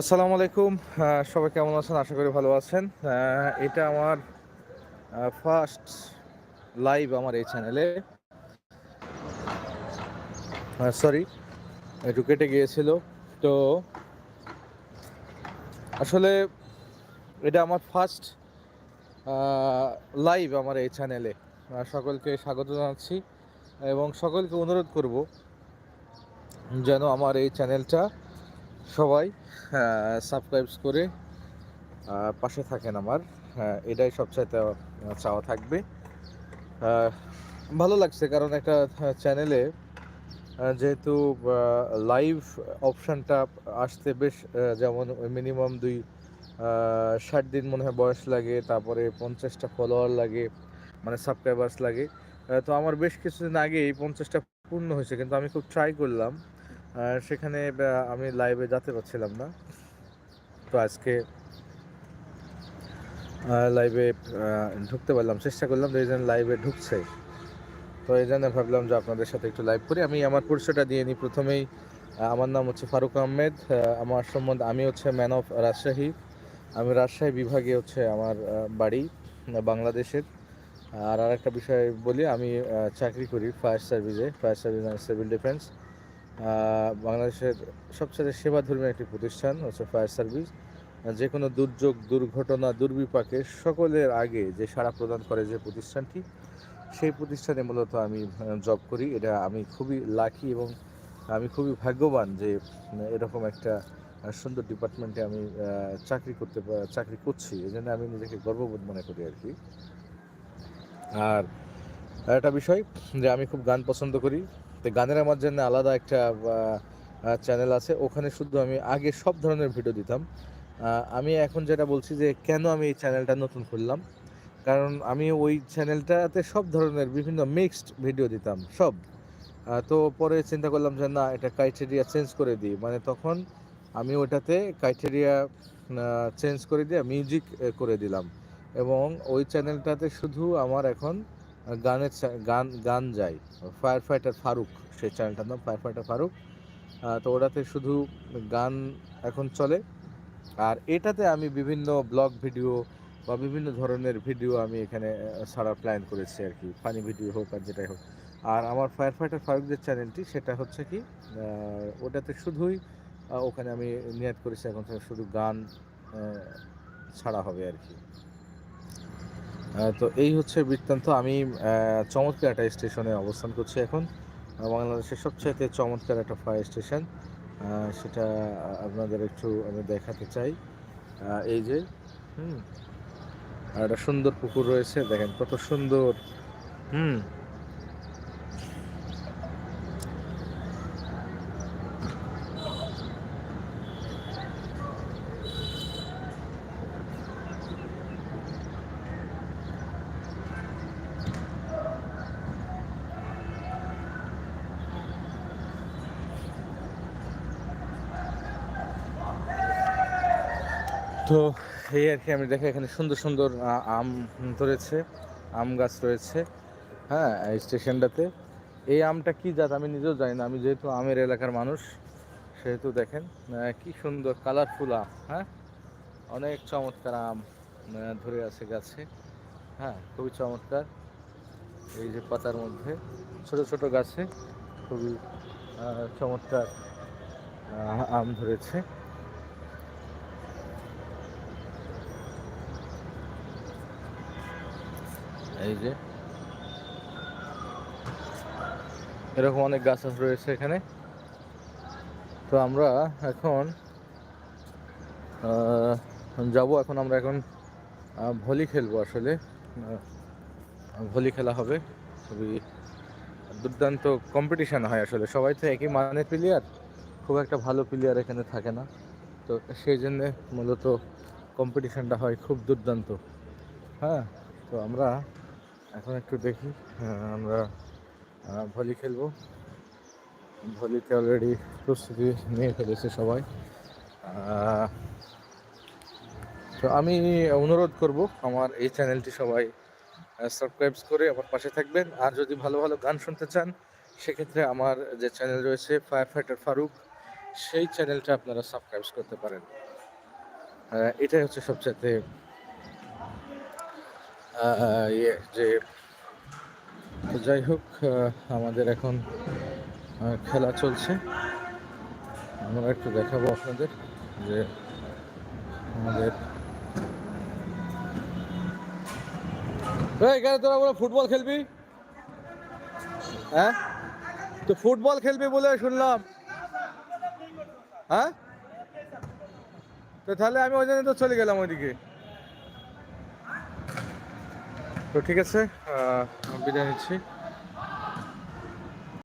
আসসালামু আলাইকুম। সবাই কেমন আছেন? আশা করি ভালো আছেন। এটা আমার ফার্স্ট লাইভ আমার এই চ্যানেলে সরি একটু কেটে গিয়েছিল। তো আসলে এটা আমার ফার্স্ট লাইভ আমার এই চ্যানেলে সকলকে স্বাগত জানাচ্ছি এবং সকলকে অনুরোধ করব যেন আমার এই চ্যানেলটা সবাই। সাবস্ক্রাইব করে পাশে থাকেন আমার। হ্যাঁ, এটাই সবচাইতে চাওয়া থাকবে। ভালো লাগছে কারণ একটা চ্যানেলে যেহেতু লাইভ অপশানটা আসতে বেশ যেমন মিনিমাম দুই ষাট দিন মনে হয় বয়স লাগে তারপরে পঞ্চাশটা ফলোয়ার লাগে মানে সাবস্ক্রাইবার্স লাগে। তো আমার বেশ কিছুদিন আগে এই পঞ্চাশটা পূর্ণ হয়েছে কিন্তু আমি খুব ট্রাই করলাম। সেখানে আমি লাইভে যেতে পারছিলাম না। তো আজকে লাইভে ঢুকতে পারলাম। চেষ্টা করলাম এই জন্য লাইভে ঢুকছে। তো এই জন্য ভাবলাম যে আপনাদের সাথে একটু লাইভ করি। আমি আমার পরিচয়টা দিয়ে নিই প্রথমেই। আমার নাম হচ্ছে ফারুক আহমেদ। আমার সম্বন্ধে আমি হচ্ছে ম্যান অফ রাজশাহী। আমি রাজশাহী বিভাগে হচ্ছে আমার বাড়ি বাংলাদেশের। আর আর একটা বিষয় বলি, আমি চাকরি করি ফায়ার সার্ভিসে fire service and civil defence বাংলাদেশের সবচেয়ে সেবাধর্মী একটি প্রতিষ্ঠান, হচ্ছে ফায়ার সার্ভিস। যে কোনো দুর্যোগ, দুর্ঘটনা, দুর্বিপাকে সকলের আগে যে সাড়া প্রদান করে যে প্রতিষ্ঠানটি, সেই প্রতিষ্ঠানে মূলত আমি জব করি। এটা আমি খুবই লাকি এবং আমি খুবই ভাগ্যবান যে এরকম একটা সুন্দর ডিপার্টমেন্টে আমি চাকরি করতে চাকরি করছি। এই জন্য আমি নিজেকে গর্ববোধ মনে করি আর কি। আর একটা বিষয় যে আমি খুব গান পছন্দ করি। তো গানের আমার জন্য আলাদা একটা চ্যানেল আছে। ওখানে শুধু আমি আগে সব ধরনের ভিডিও দিতাম। আমি এখন যেটা বলছি যে কেন আমি এই চ্যানেলটা নতুন খুললাম? কারণ আমি ওই চ্যানেলটাতে সব ধরনের বিভিন্ন মিক্সড ভিডিও দিতাম, সব। তো পরে চিন্তা করলাম যে না, এটা ক্রাইটেরিয়া চেঞ্জ করে দিই। মানে তখন আমি ওটাতে ক্রাইটেরিয়া চেঞ্জ করে দিয়ে মিউজিক করে দিলাম। এবং ওই চ্যানেলটাতে শুধু আমার এখন গানের গান গান যায় ফায়ার ফাইটার ফারুক সেই চ্যানেলটার নাম ফায়ার ফাইটার ফারুক তো ওটাতে শুধু গান এখন চলে। আর এটাতে আমি বিভিন্ন ব্লগ ভিডিও বা বিভিন্ন ধরনের ভিডিও আমি এখানে ছাড়ার প্ল্যান করেছি আর কি। ফানি ভিডিও হোক আর যেটাই হোক। আর আমার ফায়ার ফাইটার ফারুক যে চ্যানেলটি সেটা হচ্ছে কি ওটাতে শুধুই ওখানে আমি নিয়াত করেছি। এখন শুধু গান ছাড়া হবে আর কি। তো এই হচ্ছে বৃত্তান্ত। আমি চমৎকার একটা স্টেশনে অবস্থান করছি এখন। বাংলাদেশের সবচেয়ে চমৎকার একটা ফায়ার স্টেশন। সেটা আপনাদের একটু আমি দেখাতে চাই। এই যে, হুম, আর একটা সুন্দর পুকুর রয়েছে। দেখেন কত সুন্দর। হুম তো এই আর কি, আমি দেখে এখানে সুন্দর সুন্দর আম ধরেছে, আম গাছ রয়েছে হ্যাঁ এই স্টেশনটাতে। এই আমটা কি জাত আমি নিজেও জানি না, আমি যেহেতু আমের এলাকার মানুষ, সেহেতু দেখেন কি সুন্দর কালারফুল আম হ্যাঁ? অনেক চমৎকার আম ধরে আছে গাছে হ্যাঁ খুবই চমৎকার। এই যে পাতার মধ্যে, ছোট ছোট গাছে খুবই চমৎকার আম ধরেছে। এই যে। এরকম অনেক গাছ রয়েছে এখানে। তো আমরা এখন যাব এখন আমরা এখন ভলি খেলব আসলে। ভলি খেলা হবে। খুবই দুর্দান্ত কম্পিটিশান হয় আসলে। সবাই তো একই মানের প্লেয়ার খুব একটা ভালো প্লেয়ার এখানে থাকে না। তো সেই জন্যে মূলত কম্পিটিশানটা হয় খুব দুর্দান্ত। হ্যাঁ তো আমরা এখন একটু দেখি হ্যাঁ, আমরা ভলি খেলব। ভলিতে অলরেডি প্রস্তুতি নিয়ে ফেলেছে সবাই। তো আমি অনুরোধ করব আমার এই চ্যানেলটি সবাই সাবস্ক্রাইব করে আমার পাশে থাকবেন। আর যদি ভালো ভালো গান শুনতে চান সেক্ষেত্রে আমার যে চ্যানেল রয়েছে ফায়ার ফাইটার ফারুক সেই চ্যানেলটা আপনারা সাবস্ক্রাইব করতে পারেন। এটাই হচ্ছে সবচেয়ে যে যাই হোক আমাদের এখন খেলা চলছে। আমরা একটু দেখাবো আপনাদের যে আমাদের এখানে তোরা বলে ফুটবল খেলবি? হ্যাঁ? তো ফুটবল খেলবি বলে শুনলাম। হ্যাঁ? তো তাহলে আমি ওই জন্য তো চলে গেলাম ওইদিকে। তো ঠিক আছে বিদায় নিচ্ছি।